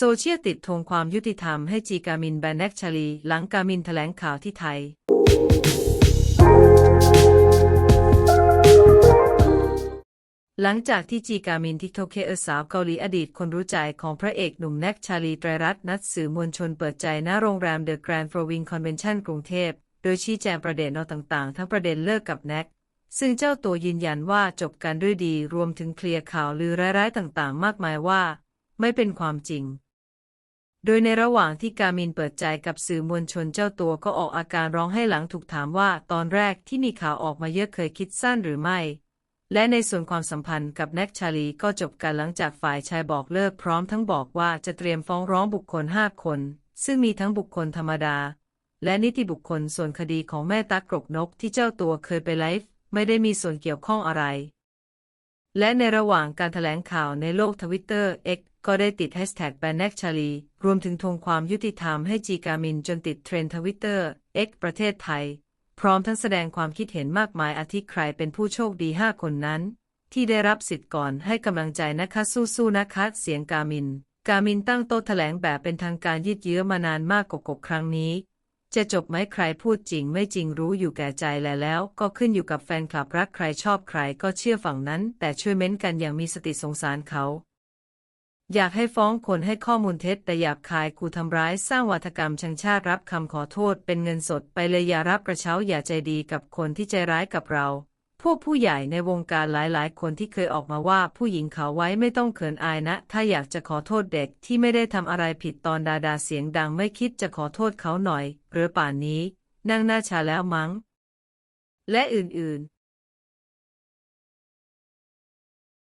โซเชียลติดทวงความยุติธรรมให้จีกามินแบนแนกชาลี หลังกามินแถลงข่าวที่ไทย หลังจากที่จีกามินทิกโทเคเออสาวเกาหลีอดีตคนรู้ใจของพระเอกหนุ่มแน็กชาลีไตรรัตน์นัดสื่อมวลชนเปิดใจณโรงแรมเดอะแกรนด์ฟลวิงคอนเวนชั่นกรุงเทพ โดยชี้แจงประเด็นนต่าง ๆ ทั้งประเด็นเลิกกับแน็กซึ่งเจ้าตัวยืนยันว่าจบกันด้วยดีรวมถึงเคลียร์ข่าวลือร้ายๆต่าง ๆ มากมายว่า ไม่เป็นความจริง โดยในระหว่างที่กามินเปิดใจกับสื่อมวลชนเจ้าตัวก็ออกอาการร้องให้หลังถูกถามว่าตอนแรกที่มีข่าวออกมาเยอะเคยคิดสั้นหรือไม่ และในส่วนความสัมพันธ์กับแน็กชาลีก็จบกันหลังจากฝ่ายชายบอกเลิกพร้อมทั้งบอกว่าจะเตรียมฟ้องร้องบุคคล 5 คน ซึ่งมีทั้งบุคคลธรรมดา และนิติบุคคลส่วนคดีของแม่ตั๊กกรกนกที่เจ้าตัวเคยไปไลฟ์ไม่ได้มีส่วนเกี่ยวข้องอะไร และในระหว่างการแถลงข่าวในโลกทวิตเตอร์ X ก็ได้ติดแฮชแท็กแบนแนกชาลีรวมถึงทวงความยุติธรรมให้จีกามินจนติดเทรนทวิตเตอร์ X ประเทศไทย พร้อมทั้งแสดงความคิดเห็นมากมายอาทิใครเป็นผู้โชคดี 5 คนนั้น ที่ได้รับสิทธิ์ก่อนให้กำลังใจนะคะสู้ๆนะคะเสียงกามิน กามินตั้งโต๊ะแถลงแบบเป็นทางการยืดเยื้อมานานมากกกครั้งนี้ จะจบไหมใครพูดจริงไม่จริงรู้อยู่แก่ใจแลแล้วก็ขึ้นอยู่กับแฟนคลับรักใครชอบใครก็เชื่อฝั่งนั้น แต่ช่วยเม้นกันอย่างมีสติสงสารเขา อยากให้ฟ้องคนให้ข้อมูลเท็จแต่หยาบคายกูทำร้ายสร้างวัฒกรรมชังชาติรับคำขอโทษเป็นเงินสดไปเลยอย่ารับกระเช้าอย่าใจดีกับคนที่ใจร้ายกับเรา พวกผู้ใหญ่ในวงการหลายๆ คนที่เคยออกมาว่าผู้หญิงเขาไว้ไม่ต้องเขินอายนะ ถ้าอยากจะขอโทษเด็กที่ไม่ได้ทำอะไรผิดตอนดาดาเสียงดังไม่คิดจะขอโทษเขาหน่อย หรือป่านนี้ นั่งหน้าชาแล้วมั้ง และอื่นๆ